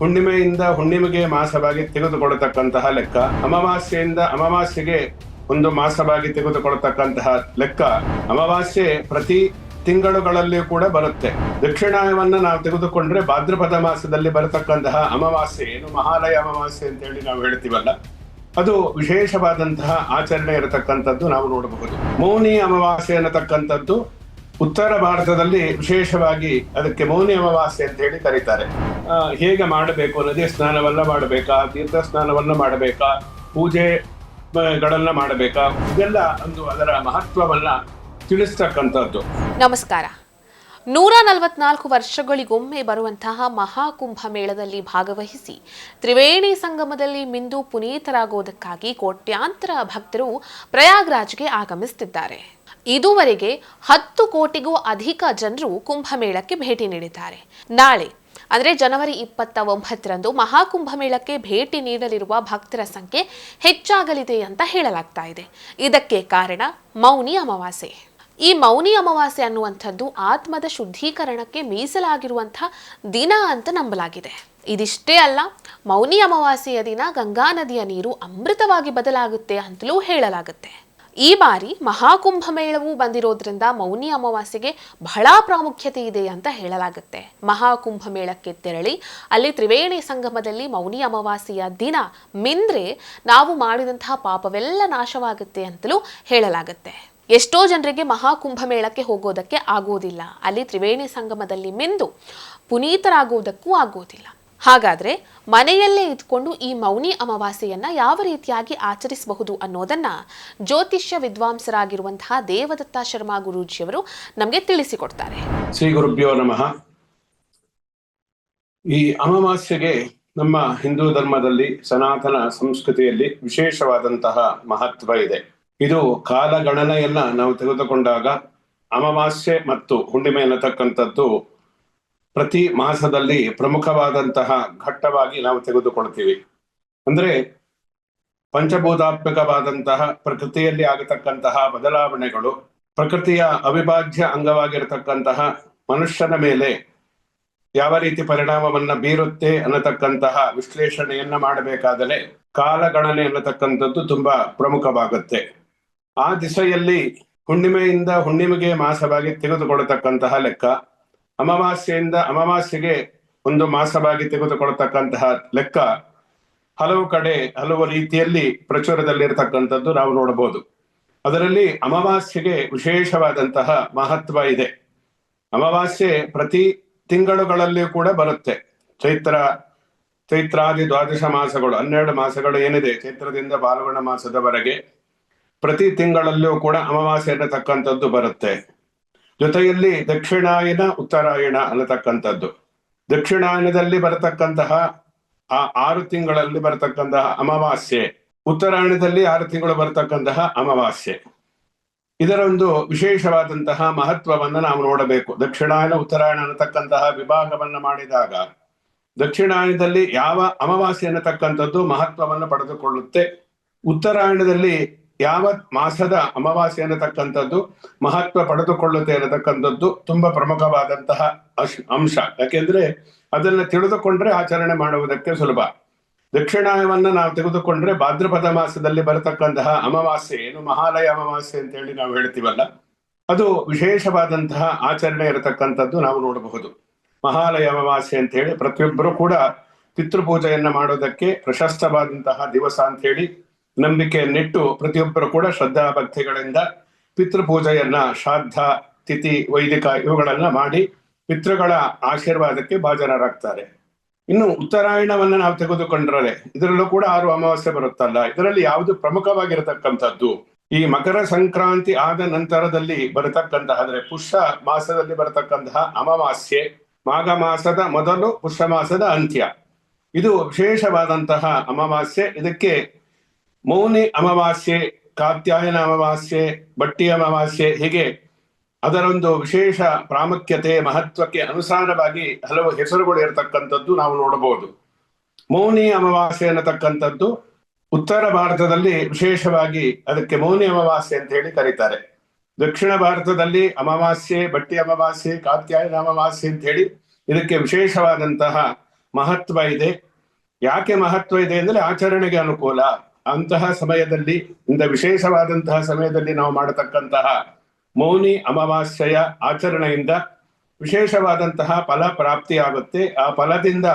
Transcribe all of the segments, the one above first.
ಹುಣ್ಣಿಮೆಯಿಂದ ಹುಣ್ಣಿಮೆಗೆ ಮಾಸವಾಗಿ ತೆಗೆದುಕೊಡತಕ್ಕಂತಹ ಲೆಕ್ಕ, ಅಮಾವಾಸ್ಯೆಯಿಂದ ಅಮಾವಾಸ್ಯೆಗೆ ಒಂದು ಮಾಸವಾಗಿ ತೆಗೆದುಕೊಡತಕ್ಕಂತಹ ಲೆಕ್ಕ ಅಮಾವಾಸ್ಯೆ ಪ್ರತಿ ತಿಂಗಳುಗಳಲ್ಲಿಯೂ ಕೂಡ ಬರುತ್ತೆ. ದಕ್ಷಿಣಾಯವನ್ನ ನಾವು ತೆಗೆದುಕೊಂಡ್ರೆ ಭಾದ್ರಪದ ಮಾಸದಲ್ಲಿ ಬರತಕ್ಕಂತಹ ಅಮಾವಾಸ್ಯೆ ಏನು? ಮಹಾಲಯ ಅಮಾವಾಸ್ಯೆ ಅಂತ ಹೇಳಿ ನಾವು ಹೇಳ್ತೀವಲ್ಲ, ಅದು ವಿಶೇಷವಾದಂತಹ ಆಚರಣೆ ಇರತಕ್ಕಂಥದ್ದು ನಾವು ನೋಡಬಹುದು. ಮೌನಿ ಅಮಾವಾಸ್ಯೆ ಅನ್ನತಕ್ಕಂಥದ್ದು ಉತ್ತರ ಭಾರತದಲ್ಲಿ ವಿಶೇಷವಾಗಿ ಅದಕ್ಕೆ ಮೌನಿ ಅಂತ ಹೇಳಿ ಕರೀತಾರೆ. ಹೇಗೆ ಮಾಡಬೇಕು? ನದಿ ಸ್ನಾನವನ್ನ ಮಾಡಬೇಕಾ? ತೀರ್ಥ ಸ್ನಾನವನ್ನ ಮಾಡಬೇಕಾ? ಪೂಜೆಗಳನ್ನ ಗಳನ್ನ ಮಾಡಬೇಕಾ? ಇದೆಲ್ಲ ಒಂದು ಅದರ ಮಹತ್ವವನ್ನ ತಿಳಿಸ್ತಕ್ಕಂಥದ್ದು. ನಮಸ್ಕಾರ. ನೂರ ನಲವತ್ನಾಲ್ಕು ವರ್ಷಗಳಿಗೊಮ್ಮೆ ಬರುವಂತಹ ಮಹಾಕುಂಭ ಮೇಳದಲ್ಲಿ ಭಾಗವಹಿಸಿ ತ್ರಿವೇಣಿ ಸಂಗಮದಲ್ಲಿ ಮಿಂದು ಪುನೀತರಾಗುವುದಕ್ಕಾಗಿ ಕೋಟ್ಯಾಂತರ ಭಕ್ತರು ಪ್ರಯಾಗ್ರಾಜ್ಗೆ ಆಗಮಿಸುತ್ತಿದ್ದಾರೆ. ಇದುವರೆಗೆ ಹತ್ತು ಕೋಟಿಗೂ ಅಧಿಕ ಜನರು ಕುಂಭಮೇಳಕ್ಕೆ ಭೇಟಿ ನೀಡಿದ್ದಾರೆ. ನಾಳೆ, ಅಂದರೆ ಜನವರಿ ಇಪ್ಪತ್ತ ಒಂಬತ್ತರಂದು ಮಹಾಕುಂಭಮೇಳಕ್ಕೆ ಭೇಟಿ ನೀಡಲಿರುವ ಭಕ್ತರ ಸಂಖ್ಯೆ ಹೆಚ್ಚಾಗಲಿದೆ ಅಂತ ಹೇಳಲಾಗ್ತಾ ಇದೆ. ಇದಕ್ಕೆ ಕಾರಣ ಮೌನಿ ಅಮಾವಾಸ್ಯೆ. ಈ ಮೌನಿ ಅಮಾವಾಸ್ಯೆ ಅನ್ನುವಂಥದ್ದು ಆತ್ಮದ ಶುದ್ಧೀಕರಣಕ್ಕೆ ಮೀಸಲಾಗಿರುವಂಥ ದಿನ ಅಂತ ನಂಬಲಾಗಿದೆ. ಇದಿಷ್ಟೇ ಅಲ್ಲ, ಮೌನಿ ಅಮಾವಾಸ್ಯೆಯ ದಿನ ಗಂಗಾ ನದಿಯ ನೀರು ಅಮೃತವಾಗಿ ಬದಲಾಗುತ್ತೆ ಅಂತಲೂ ಹೇಳಲಾಗುತ್ತೆ. ಈ ಬಾರಿ ಮಹಾಕುಂಭ ಮೇಳವು ಬಂದಿರೋದ್ರಿಂದ ಮೌನಿ ಅಮಾವಾಸ್ಯೆಗೆ ಬಹಳ ಪ್ರಾಮುಖ್ಯತೆ ಇದೆ ಅಂತ ಹೇಳಲಾಗುತ್ತೆ. ಮಹಾಕುಂಭ ಮೇಳಕ್ಕೆ ತೆರಳಿ ಅಲ್ಲಿ ತ್ರಿವೇಣಿ ಸಂಗಮದಲ್ಲಿ ಮೌನಿ ಅಮಾವಾಸ್ಯೆಯ ದಿನ ಮಿಂದ್ರೆ ನಾವು ಮಾಡಿದಂತಹ ಪಾಪವೆಲ್ಲ ನಾಶವಾಗುತ್ತೆ ಅಂತಲೂ ಹೇಳಲಾಗುತ್ತೆ. ಎಷ್ಟೋ ಜನರಿಗೆ ಮಹಾಕುಂಭ ಮೇಳಕ್ಕೆ ಹೋಗೋದಕ್ಕೆ ಆಗೋದಿಲ್ಲ. ಅಲ್ಲಿ ತ್ರಿವೇಣಿ ಸಂಗಮದಲ್ಲಿ ಮಿಂದು ಪುನೀತರಾಗುವುದಕ್ಕೂ ಆಗೋದಿಲ್ಲ. ಹಾಗಾದ್ರೆ ಮನೆಯಲ್ಲೇ ಇದ್ಕೊಂಡು ಈ ಮೌನಿ ಅಮಾವಾಸ್ಯೆಯನ್ನ ಯಾವ ರೀತಿಯಾಗಿ ಆಚರಿಸಬಹುದು ಅನ್ನೋದನ್ನ ಜ್ಯೋತಿಷ್ಯ ವಿದ್ವಾಂಸರಾಗಿರುವಂತಹ ದೇವದತ್ತ ಶರ್ಮಾ ಗುರೂಜಿಯವರು ನಮಗೆ ತಿಳಿಸಿಕೊಡ್ತಾರೆ. ಶ್ರೀ ಗುರುಭ್ಯೋ ನಮಃ. ಈ ಅಮಾವಾಸ್ಯೆಗೆ ನಮ್ಮ ಹಿಂದೂ ಧರ್ಮದಲ್ಲಿ ಸನಾತನ ಸಂಸ್ಕೃತಿಯಲ್ಲಿ ವಿಶೇಷವಾದಂತಹ ಮಹತ್ವ ಇದೆ. ಇದು ಕಾಲಗಣನೆಯನ್ನ ನಾವು ತೆಗೆದುಕೊಂಡಾಗ ಅಮಾವಾಸ್ಯೆ ಮತ್ತು ಹುಣ್ಣಿಮೆ ಅನ್ನತಕ್ಕಂಥದ್ದು ಪ್ರತಿ ಮಾಸದಲ್ಲಿ ಪ್ರಮುಖವಾದಂತಹ ಘಟ್ಟವಾಗಿ ನಾವು ತೆಗೆದುಕೊಳ್ತೀವಿ. ಅಂದ್ರೆ ಪಂಚಭೂತಾತ್ಮಕವಾದಂತಹ ಪ್ರಕೃತಿಯಲ್ಲಿ ಆಗತಕ್ಕಂತಹ ಬದಲಾವಣೆಗಳು, ಪ್ರಕೃತಿಯ ಅವಿಭಾಜ್ಯ ಅಂಗವಾಗಿರತಕ್ಕಂತಹ ಮನುಷ್ಯನ ಮೇಲೆ ಯಾವ ರೀತಿ ಪರಿಣಾಮವನ್ನ ಬೀರುತ್ತೆ ಅನ್ನತಕ್ಕಂತಹ ವಿಶ್ಲೇಷಣೆಯನ್ನ ಮಾಡಬೇಕಾದರೆ ಕಾಲಗಣನೆ ಅನ್ನತಕ್ಕಂಥದ್ದು ತುಂಬಾ ಪ್ರಮುಖವಾಗುತ್ತೆ. ಆ ದಿಸೆಯಲ್ಲಿ ಹುಣ್ಣಿಮೆಯಿಂದ ಹುಣ್ಣಿಮೆಗೆ ಮಾಸವಾಗಿ ತೆಗೆದುಕೊಳ್ಳತಕ್ಕಂತಹ ಲೆಕ್ಕ ಅಮಾವಾಸ್ಯೆಯಿಂದ ಅಮಾವಾಸ್ಯೆಗೆ ಒಂದು ಮಾಸವಾಗಿ ತೆಗೆದುಕೊಳ್ತಕ್ಕಂತಹ ಲೆಕ್ಕ ಹಲವು ಕಡೆ ಹಲವು ರೀತಿಯಲ್ಲಿ ಪ್ರಚುರದಲ್ಲಿರತಕ್ಕಂಥದ್ದು ನಾವು ನೋಡಬಹುದು. ಅದರಲ್ಲಿ ಅಮಾವಾಸ್ಯೆಗೆ ವಿಶೇಷವಾದಂತಹ ಮಹತ್ವ ಇದೆ. ಅಮಾವಾಸ್ಯೆ ಪ್ರತಿ ತಿಂಗಳುಗಳಲ್ಲಿ ಕೂಡ ಬರುತ್ತೆ. ಚೈತ್ರ, ಚೈತ್ರಾದಿ ದ್ವಾದಶ ಮಾಸಗಳು, ಹನ್ನೆರಡು ಮಾಸಗಳು ಏನಿದೆ, ಚೈತ್ರದಿಂದ ಬಾಲವಣ ಮಾಸದವರೆಗೆ ಪ್ರತಿ ತಿಂಗಳಲ್ಲೂ ಕೂಡ ಅಮಾವಾಸ್ಯೆ ಅನ್ನತಕ್ಕಂಥದ್ದು ಬರುತ್ತೆ. ಜೊತೆಯಲ್ಲಿ ದಕ್ಷಿಣಾಯನ, ಉತ್ತರಾಯಣ ಅನ್ನತಕ್ಕಂಥದ್ದು. ದಕ್ಷಿಣಾಯನದಲ್ಲಿ ಬರತಕ್ಕಂತಹ ಆ ಆರು ತಿಂಗಳಲ್ಲಿ ಬರತಕ್ಕಂತಹ ಅಮಾವಾಸ್ಯೆ, ಉತ್ತರಾಯಣದಲ್ಲಿ ಆರು ತಿಂಗಳು ಬರತಕ್ಕಂತಹ ಅಮಾವಾಸ್ಯೆ. ಇದರೊಂದು ವಿಶೇಷವಾದಂತಹ ಮಹತ್ವವನ್ನು ನಾವು ನೋಡಬೇಕು. ದಕ್ಷಿಣಾಯನ, ಉತ್ತರಾಯಣ ಅನ್ನತಕ್ಕಂತಹ ವಿಭಾಗವನ್ನು ಮಾಡಿದಾಗ ದಕ್ಷಿಣಾಯನದಲ್ಲಿ ಯಾವ ಅಮಾವಾಸ್ಯೆ ಅನ್ನತಕ್ಕಂಥದ್ದು ಮಹತ್ವವನ್ನು ಪಡೆದುಕೊಳ್ಳುತ್ತೆ? ಉತ್ತರಾಯಣದಲ್ಲಿ ಯಾವ ಮಾಸದ ಅಮಾವಾಸ್ಯೆ ಅನ್ನತಕ್ಕಂಥದ್ದು ಮಹತ್ವ ಪಡೆದುಕೊಳ್ಳುತ್ತೆ ಅನ್ನತಕ್ಕಂಥದ್ದು ತುಂಬಾ ಪ್ರಮುಖವಾದಂತಹ ಅಶ್- ಅಂಶ. ಯಾಕೆಂದ್ರೆ ಅದನ್ನ ತಿಳಿದುಕೊಂಡ್ರೆ ಆಚರಣೆ ಮಾಡುವುದಕ್ಕೆ ಸುಲಭ. ದಕ್ಷಿಣಾಯವನ್ನ ನಾವು ತೆಗೆದುಕೊಂಡ್ರೆ ಭಾದ್ರಪದ ಮಾಸದಲ್ಲಿ ಬರತಕ್ಕಂತಹ ಅಮಾವಾಸ್ಯೆ ಏನು ಮಹಾಲಯ ಅಮಾವಾಸ್ಯೆ ಅಂತ ಹೇಳಿ ನಾವು ಹೇಳ್ತೀವಲ್ಲ, ಅದು ವಿಶೇಷವಾದಂತಹ ಆಚರಣೆ ಇರತಕ್ಕಂಥದ್ದು ನಾವು ನೋಡಬಹುದು. ಮಹಾಲಯ ಅಮಾವಾಸ್ಯೆ ಅಂತ ಹೇಳಿ ಪ್ರತಿಯೊಬ್ಬರು ಕೂಡ ಪಿತೃಪೂಜೆಯನ್ನ ಮಾಡೋದಕ್ಕೆ ಪ್ರಶಸ್ತವಾದಂತಹ ದಿವಸ ಅಂತ ಹೇಳಿ ನಂಬಿಕೆಯನ್ನಿಟ್ಟು ಪ್ರತಿಯೊಬ್ಬರು ಕೂಡ ಶ್ರದ್ಧಾ ಭಕ್ತಿಗಳಿಂದ ಪಿತೃಪೂಜೆಯನ್ನ ಶ್ರಾದ್ದ ತಿಥಿ, ವೈದಿಕ ಇವುಗಳನ್ನ ಮಾಡಿ ಪಿತೃಗಳ ಆಶೀರ್ವಾದಕ್ಕೆ ಭಾಜನರಾಗ್ತಾರೆ. ಇನ್ನು ಉತ್ತರಾಯಣವನ್ನ ನಾವು ತೆಗೆದುಕೊಂಡ್ರೆ ಇದರಲ್ಲೂ ಕೂಡ ಆರು ಅಮಾವಾಸ್ಯೆ ಬರುತ್ತಲ್ಲ, ಇದರಲ್ಲಿ ಯಾವುದು ಪ್ರಮುಖವಾಗಿರತಕ್ಕಂಥದ್ದು? ಈ ಮಕರ ಸಂಕ್ರಾಂತಿ ಆದ ನಂತರದಲ್ಲಿ ಬರತಕ್ಕಂತಹ, ಅಂದ್ರೆ ಪುಷ್ಯ ಮಾಸದಲ್ಲಿ ಬರತಕ್ಕಂತಹ ಅಮಾವಾಸ್ಯೆ, ಮಾಘ ಮಾಸದ ಮೊದಲು ಪುಷ್ಯ ಮಾಸದ ಅಂತ್ಯ. ಇದು ವಿಶೇಷವಾದಂತಹ ಅಮಾವಾಸ್ಯೆ. ಇದಕ್ಕೆ ಮೌನಿ ಅಮಾವಾಸ್ಯೆ, ಕಾತ್ಯಾಯನ ಅಮಾವಾಸ್ಯೆ, ಬಟ್ಟಿ ಅಮಾವಾಸ್ಯೆ ಹೀಗೆ ಅದರೊಂದು ವಿಶೇಷ ಪ್ರಾಮುಖ್ಯತೆ, ಮಹತ್ವಕ್ಕೆ ಅನುಸಾರವಾಗಿ ಹಲವು ಹೆಸರುಗಳು ಇರತಕ್ಕಂಥದ್ದು ನಾವು ನೋಡಬಹುದು. ಮೌನಿ ಅಮಾವಾಸ್ಯೆ ಅನ್ನತಕ್ಕಂಥದ್ದು ಉತ್ತರ ಭಾರತದಲ್ಲಿ ವಿಶೇಷವಾಗಿ ಅದಕ್ಕೆ ಮೌನಿ ಅಮಾವಾಸ್ಯೆ ಅಂತ ಹೇಳಿ ಕರೀತಾರೆ. ದಕ್ಷಿಣ ಭಾರತದಲ್ಲಿ ಅಮಾವಾಸ್ಯೆ, ಬಟ್ಟಿ ಅಮಾವಾಸ್ಯೆ, ಕಾತ್ಯಾಯನ ಅಮಾವಾಸ್ಯೆ ಅಂತ ಹೇಳಿ ಇದಕ್ಕೆ ವಿಶೇಷವಾದಂತಹ ಮಹತ್ವ ಇದೆ. ಯಾಕೆ ಮಹತ್ವ ಇದೆ ಅಂದ್ರೆ ಆಚರಣೆಗೆ ಅನುಕೂಲ. ಅಂತಹ ಸಮಯದಲ್ಲಿ, ಇಂಥ ವಿಶೇಷವಾದಂತಹ ಸಮಯದಲ್ಲಿ ನಾವು ಮಾಡತಕ್ಕಂತಹ ಮೌನಿ ಅಮಾವಾಸ್ಯೆಯ ಆಚರಣೆಯಿಂದ ವಿಶೇಷವಾದಂತಹ ಫಲ ಪ್ರಾಪ್ತಿಯಾಗುತ್ತೆ. ಆ ಫಲದಿಂದ,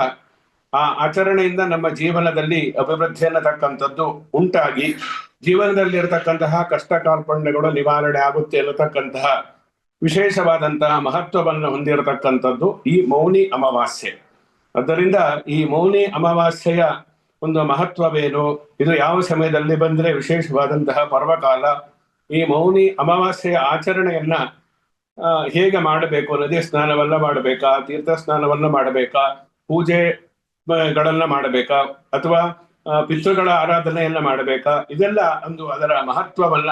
ಆ ಆಚರಣೆಯಿಂದ ನಮ್ಮ ಜೀವನದಲ್ಲಿ ಅಭಿವೃದ್ಧಿ ಅನ್ನತಕ್ಕಂಥದ್ದು ಉಂಟಾಗಿ ಜೀವನದಲ್ಲಿ ಇರತಕ್ಕಂತಹ ಕಷ್ಟ ಕಾರ್ಪಣ್ಯಗಳು ನಿವಾರಣೆ ಆಗುತ್ತೆ ಅನ್ನತಕ್ಕಂತಹ ವಿಶೇಷವಾದಂತಹ ಮಹತ್ವವನ್ನು ಹೊಂದಿರತಕ್ಕಂಥದ್ದು ಈ ಮೌನಿ ಅಮಾವಾಸ್ಯೆ. ಆದ್ದರಿಂದ ಈ ಮೌನಿ ಅಮಾವಾಸ್ಯೆಯ ಒಂದು ಮಹತ್ವವೇನು? ಇದು ಯಾವ ಸಮಯದಲ್ಲಿ ಬಂದ್ರೆ ವಿಶೇಷವಾದಂತಹ ಪರ್ವಕಾಲ? ಈ ಮೌನಿ ಅಮಾವಾಸ್ಯೆಯ ಆಚರಣೆಯನ್ನ ಹೇಗೆ ಮಾಡಬೇಕು? ನದಿ ಸ್ನಾನವನ್ನ ಮಾಡಬೇಕಾ? ತೀರ್ಥ ಸ್ನಾನವನ್ನ ಮಾಡಬೇಕಾ? ಪೂಜೆ ಮ, ಗಳನ್ನ ಮಾಡಬೇಕಾ? ಅಥವಾ ಪಿತೃಗಳ ಆರಾಧನೆಯನ್ನ ಮಾಡಬೇಕಾ? ಇದೆಲ್ಲ ಒಂದು ಅದರ ಮಹತ್ವವನ್ನ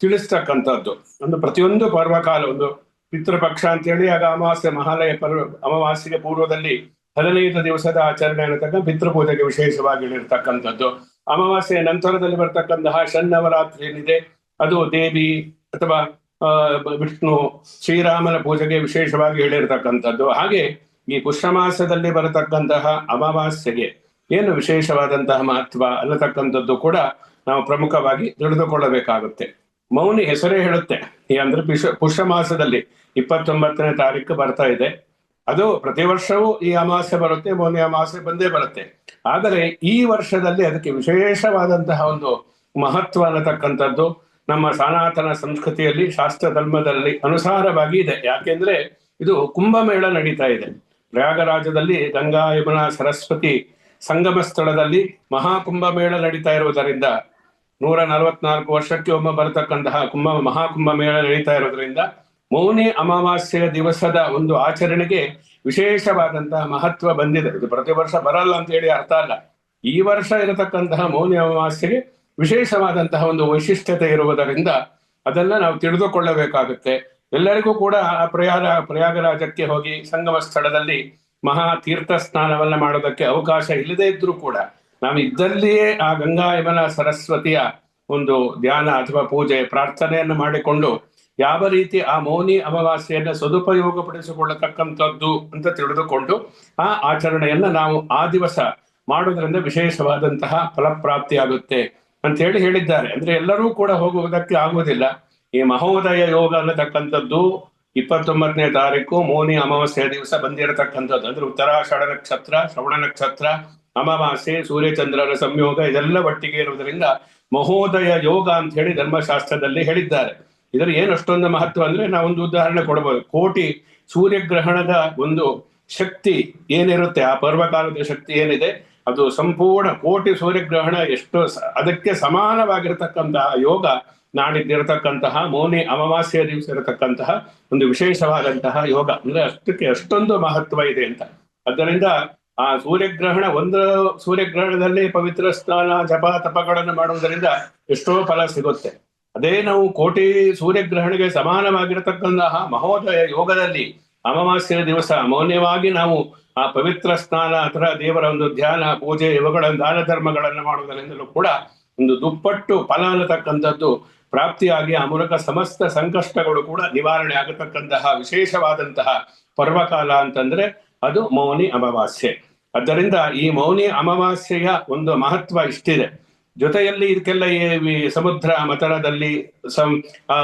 ತಿಳಿಸ್ತಕ್ಕಂಥದ್ದು. ಒಂದು ಪ್ರತಿಯೊಂದು ಪರ್ವಕಾಲ ಒಂದು ಪಿತೃಪಕ್ಷ ಅಂತೇಳಿ ಆಗ ಅಮಾವಾಸ್ಯೆ ಮಹಾಲಯ ಪರ್ವ ಅಮಾವಾಸ್ಯೆಗೆ ಪೂರ್ವದಲ್ಲಿ ಹದಿನೈದು ದಿವಸದ ಆಚರಣೆ ಅನ್ನತಕ್ಕ ಪಿತೃಪೂಜೆಗೆ ವಿಶೇಷವಾಗಿ ಹೇಳಿರ್ತಕ್ಕಂಥದ್ದು ಅಮಾವಾಸ್ಯೆಯ ನಂತರದಲ್ಲಿ ಬರ್ತಕ್ಕಂತಹ ಶನ್ನವರಾತ್ರಿ ಏನಿದೆ ಅದು ದೇವಿ ಅಥವಾ ವಿಷ್ಣು ಶ್ರೀರಾಮನ ಪೂಜೆಗೆ ವಿಶೇಷವಾಗಿ ಹೇಳಿರ್ತಕ್ಕಂಥದ್ದು ಹಾಗೆ ಈ ಪುಷ್ಯಮಾಸದಲ್ಲಿ ಬರತಕ್ಕಂತಹ ಅಮಾವಾಸ್ಯೆಗೆ ಏನು ವಿಶೇಷವಾದಂತಹ ಮಹತ್ವ ಅನ್ನತಕ್ಕಂಥದ್ದು ಕೂಡ ನಾವು ಪ್ರಮುಖವಾಗಿ ತಿಳಿದುಕೊಳ್ಳಬೇಕಾಗುತ್ತೆ. ಮೌನಿ ಹೆಸರೇ ಹೇಳುತ್ತೆ. ಅಂದ್ರೆ ಪುಷ್ಯ ಮಾಸದಲ್ಲಿ ಇಪ್ಪತ್ತೊಂಬತ್ತನೇ ತಾರೀಕು ಬರ್ತಾ ಇದೆ. ಅದು ಪ್ರತಿ ವರ್ಷವೂ ಈ ಅಮಾವಾಸ್ಯೆ ಬರುತ್ತೆ ಮೊನ್ನೆ ಅಮಾವಾಸ್ಯೆ ಬಂದೇ ಬರುತ್ತೆ. ಆದರೆ ಈ ವರ್ಷದಲ್ಲಿ ಅದಕ್ಕೆ ವಿಶೇಷವಾದಂತಹ ಒಂದು ಮಹತ್ವ ಅನ್ನತಕ್ಕಂಥದ್ದು ನಮ್ಮ ಸನಾತನ ಸಂಸ್ಕೃತಿಯಲ್ಲಿ, ಶಾಸ್ತ್ರ ಧರ್ಮದಲ್ಲಿ ಅನುಸಾರವಾಗಿ ಇದೆ. ಯಾಕೆಂದ್ರೆ ಇದು ಕುಂಭಮೇಳ ನಡೀತಾ ಇದೆ. ಪ್ರಯಾಗರಾಜದಲ್ಲಿ ಗಂಗಾ, ಯಮುನಾ, ಸರಸ್ವತಿ ಸಂಗಮ ಸ್ಥಳದಲ್ಲಿ ಮಹಾಕುಂಭ ಮೇಳ ನಡೀತಾ ಇರುವುದರಿಂದ, ನೂರ ನಲವತ್ನಾಲ್ಕು ವರ್ಷಕ್ಕೆ ಒಮ್ಮೆ ಬರತಕ್ಕಂತಹ ಕುಂಭ ಮಹಾಕುಂಭ ಮೇಳ ನಡೀತಾ ಇರೋದ್ರಿಂದ ಮೌನಿ ಅಮಾವಾಸ್ಯೆಯ ದಿವಸದ ಒಂದು ಆಚರಣೆಗೆ ವಿಶೇಷವಾದಂತಹ ಮಹತ್ವ ಬಂದಿದೆ. ಇದು ಪ್ರತಿ ವರ್ಷ ಬರಲ್ಲ ಅಂತ ಹೇಳಿ ಅರ್ಥ ಅಲ್ಲ. ಈ ವರ್ಷ ಇರತಕ್ಕಂತಹ ಮೌನಿ ಅಮಾವಾಸ್ಯೆಗೆ ವಿಶೇಷವಾದಂತಹ ಒಂದು ವೈಶಿಷ್ಟ್ಯತೆ ಇರುವುದರಿಂದ ಅದನ್ನ ನಾವು ತಿಳಿದುಕೊಳ್ಳಬೇಕಾಗುತ್ತೆ. ಎಲ್ಲರಿಗೂ ಕೂಡ ಆ ಪ್ರಯಾಗ, ಪ್ರಯಾಗರಾಜಕ್ಕೆ ಹೋಗಿ ಸಂಗಮ ಸ್ಥಳದಲ್ಲಿ ಮಹಾ ತೀರ್ಥ ಸ್ನಾನವನ್ನ ಮಾಡೋದಕ್ಕೆ ಅವಕಾಶ ಇಲ್ಲದೇ ಇದ್ರೂ ಕೂಡ ನಾವು ಇದ್ದಲ್ಲಿಯೇ ಆ ಗಂಗಾ ಯಮನ ಸರಸ್ವತಿಯ ಒಂದು ಧ್ಯಾನ ಅಥವಾ ಪೂಜೆ, ಪ್ರಾರ್ಥನೆಯನ್ನು ಮಾಡಿಕೊಂಡು ಯಾವ ರೀತಿ ಆ ಮೌನಿ ಅಮಾವಾಸ್ಯೆಯನ್ನ ಸದುಪಯೋಗ ಪಡಿಸಿಕೊಳ್ಳತಕ್ಕಂಥದ್ದು ಅಂತ ತಿಳಿದುಕೊಂಡು ಆ ಆಚರಣೆಯನ್ನ ನಾವು ಆ ದಿವಸ ಮಾಡುವುದರಿಂದ ವಿಶೇಷವಾದಂತಹ ಫಲಪ್ರಾಪ್ತಿಯಾಗುತ್ತೆ ಅಂತ ಹೇಳಿ ಹೇಳಿದ್ದಾರೆ. ಅಂದ್ರೆ ಎಲ್ಲರೂ ಕೂಡ ಹೋಗುವುದಕ್ಕೆ ಆಗುವುದಿಲ್ಲ. ಈ ಮಹೋದಯ ಯೋಗ ಅನ್ನತಕ್ಕಂಥದ್ದು ಇಪ್ಪತ್ತೊಂಬತ್ತನೇ ತಾರೀಕು ಮೌನಿ ಅಮಾವಾಸ್ಯೆಯ ದಿವಸ ಬಂದಿರತಕ್ಕಂಥದ್ದು. ಅಂದ್ರೆ ಉತ್ತರಾಷಾಢ ನಕ್ಷತ್ರ, ಶ್ರವಣ ನಕ್ಷತ್ರ, ಅಮಾವಾಸ್ಯೆ ಸೂರ್ಯಚಂದ್ರರ ಸಂಯೋಗ ಇದೆಲ್ಲ ಒಟ್ಟಿಗೆ ಇರುವುದರಿಂದ ಮಹೋದಯ ಯೋಗ ಅಂತ ಹೇಳಿ ಧರ್ಮಶಾಸ್ತ್ರದಲ್ಲಿ ಹೇಳಿದ್ದಾರೆ. ಇದರ ಏನು ಅಷ್ಟೊಂದು ಮಹತ್ವ ಅಂದ್ರೆ ನಾವೊಂದು ಉದಾಹರಣೆ ಕೊಡಬಹುದು ಕೋಟಿ ಸೂರ್ಯಗ್ರಹಣದ ಒಂದು ಶಕ್ತಿ ಏನಿರುತ್ತೆ? ಆ ಪರ್ವಕಾಲದ ಶಕ್ತಿ ಏನಿದೆ? ಅದು ಸಂಪೂರ್ಣ ಕೋಟಿ ಸೂರ್ಯಗ್ರಹಣ ಎಷ್ಟು ಅದಕ್ಕೆ ಸಮಾನವಾಗಿರತಕ್ಕಂತಹ ಯೋಗ ನಾಡಿದ್ದಿರತಕ್ಕಂತಹ, ಮೌನಿ ಅಮಾವಾಸ್ಯ ದಿವಸ ಇರತಕ್ಕಂತಹ ಒಂದು ವಿಶೇಷವಾದಂತಹ ಯೋಗ. ಅಂದ್ರೆ ಅಷ್ಟಕ್ಕೆ ಅಷ್ಟೊಂದು ಮಹತ್ವ ಇದೆ ಅಂತ. ಆದ್ದರಿಂದ ಆ ಸೂರ್ಯಗ್ರಹಣ ಒಂದು ಸೂರ್ಯಗ್ರಹಣದಲ್ಲಿ ಪವಿತ್ರ ಸ್ನಾನ, ಜಪ, ತಪಗಳನ್ನು ಮಾಡುವುದರಿಂದ ಎಷ್ಟೋ ಫಲ ಸಿಗುತ್ತೆ. ಅದೇ ನಾವು ಕೋಟಿ ಸೂರ್ಯಗ್ರಹಣಿಗೆ ಸಮಾನವಾಗಿರತಕ್ಕಂತಹ ಮಹೋದಯ ಯೋಗದಲ್ಲಿ ಅಮಾವಾಸ್ಯೆಯ ದಿವಸ ಮೌನ್ಯವಾಗಿ ನಾವು ಆ ಪವಿತ್ರ ಸ್ನಾನ ಅಥವಾ ದೇವರ ಒಂದು ಧ್ಯಾನ, ಪೂಜೆ ಇವುಗಳ ದಾನ ಧರ್ಮಗಳನ್ನು ಮಾಡುವುದರಿಂದಲೂ ಕೂಡ ಒಂದು ದುಪ್ಪಟ್ಟು ಫಲ ಅನ್ನತಕ್ಕಂಥದ್ದು ಪ್ರಾಪ್ತಿಯಾಗಿ ಆ ಮೂಲಕ ಸಮಸ್ತ ಸಂಕಷ್ಟಗಳು ಕೂಡ ನಿವಾರಣೆ ಆಗತಕ್ಕಂತಹ ವಿಶೇಷವಾದಂತಹ ಪರ್ವಕಾಲ ಅಂತಂದ್ರೆ ಅದು ಮೌನಿ ಅಮಾವಾಸ್ಯೆ. ಆದ್ದರಿಂದ ಈ ಮೌನಿ ಅಮಾವಾಸ್ಯೆಯ ಒಂದು ಮಹತ್ವ ಇಷ್ಟಿದೆ. ಜೊತೆಯಲ್ಲಿ ಇದಕ್ಕೆಲ್ಲ ಸಮುದ್ರ ಮತನದಲ್ಲಿ ಸಂ, ಆ,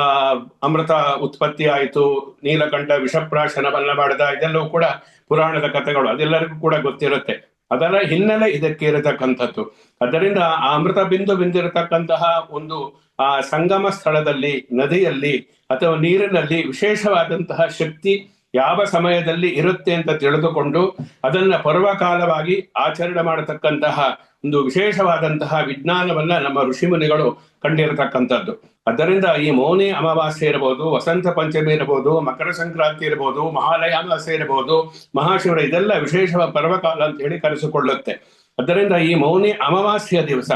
ಅಮೃತ ಉತ್ಪತ್ತಿ ಆಯಿತು ನೀಲಕಂಠ ವಿಷಪ್ರಾಶನವನ್ನ ಮಾಡಿದ, ಇದೆಲ್ಲವೂ ಕೂಡ ಪುರಾಣದ ಕಥೆಗಳು, ಅದೆಲ್ಲರಿಗೂ ಕೂಡ ಗೊತ್ತಿರುತ್ತೆ. ಅದರ ಹಿನ್ನೆಲೆ ಇದಕ್ಕೆ ಇರತಕ್ಕಂಥದ್ದು. ಅದರಿಂದ ಆ ಅಮೃತ ಬಿಂದು ಬಿಂದಿರತಕ್ಕಂತಹ ಒಂದು, ಆ, ಸಂಗಮ ಸ್ಥಳದಲ್ಲಿ, ನದಿಯಲ್ಲಿ ಅಥವಾ ನೀರಿನಲ್ಲಿ ವಿಶೇಷವಾದಂತಹ ಶಕ್ತಿ ಯಾವ ಸಮಯದಲ್ಲಿ ಇರುತ್ತೆ ಅಂತ ತಿಳಿದುಕೊಂಡು ಅದನ್ನ ಪರ್ವಕಾಲವಾಗಿ ಆಚರಣೆ ಮಾಡತಕ್ಕಂತಹ ಒಂದು ವಿಶೇಷವಾದಂತಹ ವಿಜ್ಞಾನವನ್ನ ನಮ್ಮ ಋಷಿಮುನಿಗಳು ಕಂಡಿರತಕ್ಕಂಥದ್ದು. ಅದರಿಂದ ಈ ಮೌನಿ ಅಮಾವಾಸ್ಯೆ ಇರಬಹುದು ವಸಂತ ಪಂಚಮಿ ಇರಬಹುದು ಮಕರ ಸಂಕ್ರಾಂತಿ ಇರಬಹುದು ಮಹಾಲಯ ಅಮಾವಾಸ್ಯೆ ಇರಬಹುದು ಮಹಾಶಿವರ ಇದೆಲ್ಲ ವಿಶೇಷ ಪರ್ವಕಾಲ ಅಂತ ಹೇಳಿ ಕರೆಸಿಕೊಳ್ಳುತ್ತೆ. ಅದರಿಂದ ಈ ಮೌನಿ ಅಮಾವಾಸ್ಯೆಯ ದಿವಸ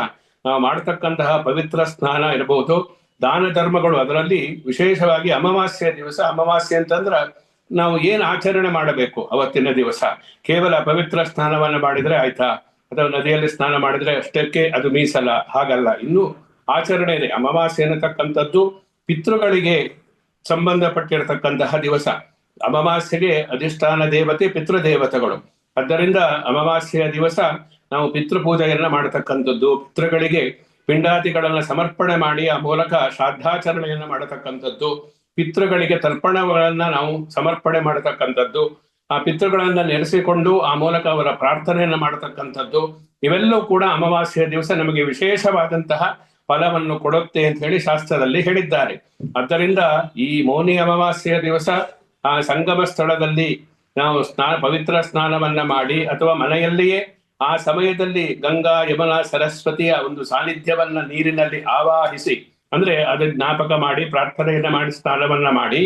ನಾವು ಮಾಡತಕ್ಕಂತಹ ಪವಿತ್ರ ಸ್ನಾನ ಇರಬಹುದು ದಾನ ಧರ್ಮಗಳು ಅದರಲ್ಲಿ ವಿಶೇಷವಾಗಿ ಅಮಾವಾಸ್ಯೆಯ ದಿವಸ, ಅಮಾವಾಸ್ಯೆ ಅಂತಂದ್ರ ನಾವು ಏನ್ ಆಚರಣೆ ಮಾಡಬೇಕು ಅವತ್ತಿನ ದಿವಸ? ಕೇವಲ ಪವಿತ್ರ ಸ್ನಾನವನ್ನ ಮಾಡಿದ್ರೆ ಆಯ್ತಾ? ಅಥವಾ ನದಿಯಲ್ಲಿ ಸ್ನಾನ ಮಾಡಿದ್ರೆ ಅಷ್ಟಕ್ಕೆ ಅದು ಮೀಸಲ ಹಾಗಲ್ಲ. ಇನ್ನು ಆಚರಣೆ ಇದೆ ಅಮಾವಾಸ್ಯೆ ಅನ್ನತಕ್ಕಂಥದ್ದು ಪಿತೃಗಳಿಗೆ ಸಂಬಂಧಪಟ್ಟಿರತಕ್ಕಂತಹ ದಿವಸ. ಅಮಾವಾಸ್ಯೆಗೆ ಅಧಿಷ್ಠಾನ ದೇವತೆ ಪಿತೃ ದೇವತೆಗಳು ಆದ್ದರಿಂದ ಅಮಾವಾಸ್ಯೆಯ ದಿವಸ ನಾವು ಪಿತೃಪೂಜೆಯನ್ನ ಮಾಡತಕ್ಕಂಥದ್ದು, ಪಿತೃಗಳಿಗೆ ಪಿಂಡಾದಿಗಳನ್ನ ಸಮರ್ಪಣೆ ಮಾಡಿ ಆ ಮೂಲಕ ಶ್ರಾದ್ದಾಚರಣೆಯನ್ನ ಮಾಡತಕ್ಕಂಥದ್ದು, ಪಿತೃಗಳಿಗೆ ತರ್ಪಣಗಳನ್ನ ನಾವು ಸಮರ್ಪಣೆ ಮಾಡತಕ್ಕಂಥದ್ದು ಆ ಪಿತೃಗಳನ್ನ ನೆನೆಸಿಕೊಂಡು ಆ ಮೂಲಕ ಅವರ ಪ್ರಾರ್ಥನೆಯನ್ನು ಮಾಡತಕ್ಕಂಥದ್ದು, ಇವೆಲ್ಲವೂ ಕೂಡ ಅಮಾವಾಸ್ಯ ದಿವಸ ನಮಗೆ ವಿಶೇಷವಾದಂತಹ ಫಲವನ್ನು ಕೊಡುತ್ತೆ ಅಂತ ಹೇಳಿ ಶಾಸ್ತ್ರದಲ್ಲಿ ಹೇಳಿದ್ದಾರೆ. ಆದ್ದರಿಂದ ಈ ಮೌನಿ ಅಮಾವಾಸ್ಯೆಯ ದಿವಸ ಆ ಸಂಗಮ ಸ್ಥಳದಲ್ಲಿ ನಾವು ಸ್ನಾನ ಪವಿತ್ರ ಸ್ನಾನವನ್ನ ಮಾಡಿ ಅಥವಾ ಮನೆಯಲ್ಲಿಯೇ ಆ ಸಮಯದಲ್ಲಿ ಗಂಗಾ, ಯಮುನಾ, ಸರಸ್ವತಿಯ ಒಂದು ಸಾನ್ನಿಧ್ಯವನ್ನ ನೀರಿನಲ್ಲಿ ಆವಾಹಿಸಿ, ಅಂದ್ರೆ ಅದ ಜ್ಞಾಪಕ ಮಾಡಿ ಪ್ರಾರ್ಥನೆಯನ್ನ ಮಾಡಿ ಸ್ನಾನವನ್ನ ಮಾಡಿ,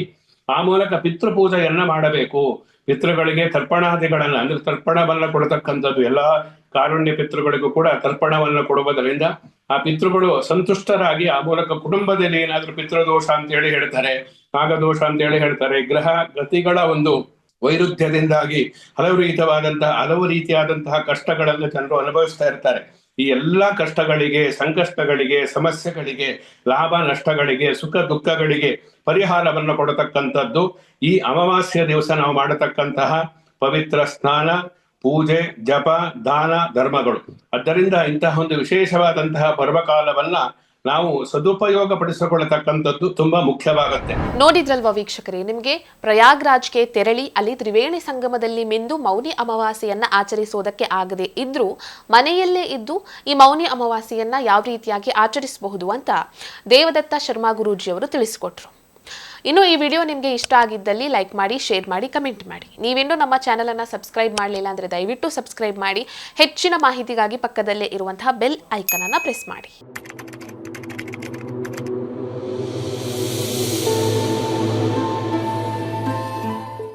ಆ ಮೂಲಕ ಪಿತೃಪೂಜೆಯನ್ನ ಮಾಡಬೇಕು. ಪಿತೃಗಳಿಗೆ ತರ್ಪಣಾದಿಗಳನ್ನ, ಅಂದ್ರೆ ತರ್ಪಣವನ್ನ ಕೊಡತಕ್ಕಂಥದ್ದು. ಎಲ್ಲಾ ಕಾರುಣ್ಯ ಪಿತೃಗಳಿಗೂ ಕೂಡ ತರ್ಪಣವನ್ನ ಕೊಡುವುದರಿಂದ ಆ ಪಿತೃಗಳು ಸಂತುಷ್ಟರಾಗಿ ಆ ಮೂಲಕ ಕುಟುಂಬದಲ್ಲಿ ಏನಾದ್ರೂ ಪಿತೃದೋಷ ಅಂತ ಹೇಳಿ ಹೇಳ್ತಾರೆ, ನಾಗದೋಷ ಅಂತ ಹೇಳಿ ಹೇಳ್ತಾರೆ, ಗ್ರಹ ಗತಿಗಳ ಒಂದು ವೈರುಧ್ಯದಿಂದಾಗಿ ಹಲವು ರೀತಿಯಾದಂತಹ ಹಲವು ರೀತಿಯಾದಂತಹ ಕಷ್ಟಗಳನ್ನು ಜನರು ಅನುಭವಿಸ್ತಾ ಇರ್ತಾರೆ. ಈ ಎಲ್ಲಾ ಕಷ್ಟಗಳಿಗೆ, ಸಂಕಷ್ಟಗಳಿಗೆ, ಸಮಸ್ಯೆಗಳಿಗೆ, ಲಾಭ ನಷ್ಟಗಳಿಗೆ, ಸುಖ ದುಃಖಗಳಿಗೆ ಪರಿಹಾರವನ್ನು ಕೊಡತಕ್ಕಂಥದ್ದು ಈ ಅಮಾವಾಸ್ಯ ದಿವಸ ನಾವು ಮಾಡತಕ್ಕಂತಹ ಪವಿತ್ರ ಸ್ನಾನ, ಪೂಜೆ, ಜಪ, ದಾನ, ಧರ್ಮಗಳು. ಆದ್ದರಿಂದ ಇಂತಹ ಒಂದು ವಿಶೇಷವಾದಂತಹ ಪರ್ವಕಾಲವನ್ನ ನಾವು ಸದುಪಯೋಗ ಪಡಿಸಿಕೊಳ್ಳತಕ್ಕಂಥದ್ದು ತುಂಬಾ ಮುಖ್ಯವಾಗುತ್ತೆ. ನೋಡಿದ್ರಲ್ವಾ ವೀಕ್ಷಕರೇ, ನಿಮಗೆ ಪ್ರಯಾಗ್ರಾಜ್ಗೆ ತೆರಳಿ ಅಲ್ಲಿ ತ್ರಿವೇಣಿ ಸಂಗಮದಲ್ಲಿ ಮಿಂದು ಮೌನಿ ಅಮಾವಾಸ್ಯೆಯನ್ನ ಆಚರಿಸೋದಕ್ಕೆ ಆಗದೆ ಇದ್ರೂ ಮನೆಯಲ್ಲೇ ಇದ್ದು ಈ ಮೌನಿ ಅಮಾವಾಸ್ಯೆಯನ್ನ ಯಾವ ರೀತಿಯಾಗಿ ಆಚರಿಸಬಹುದು ಅಂತ ದೇವದತ್ತ ಶರ್ಮಾ ಗುರೂಜಿಯವರು ತಿಳಿಸಿಕೊಟ್ರು. ಇನ್ನು ಈ ವಿಡಿಯೋ ನಿಮಗೆ ಇಷ್ಟ ಆಗಿದ್ದಲ್ಲಿ ಲೈಕ್ ಮಾಡಿ, ಶೇರ್ ಮಾಡಿ, ಕಮೆಂಟ್ ಮಾಡಿ. ನೀವಿನ್ನೂ ನಮ್ಮ ಚಾನಲನ್ನು ಸಬ್ಸ್ಕ್ರೈಬ್ ಮಾಡಲಿಲ್ಲ ಅಂದರೆ ದಯವಿಟ್ಟು ಸಬ್ಸ್ಕ್ರೈಬ್ ಮಾಡಿ, ಹೆಚ್ಚಿನ ಮಾಹಿತಿಗಾಗಿ ಪಕ್ಕದಲ್ಲೇ ಇರುವಂತಹ ಬೆಲ್ ಐಕನನ್ನು ಪ್ರೆಸ್ ಮಾಡಿ.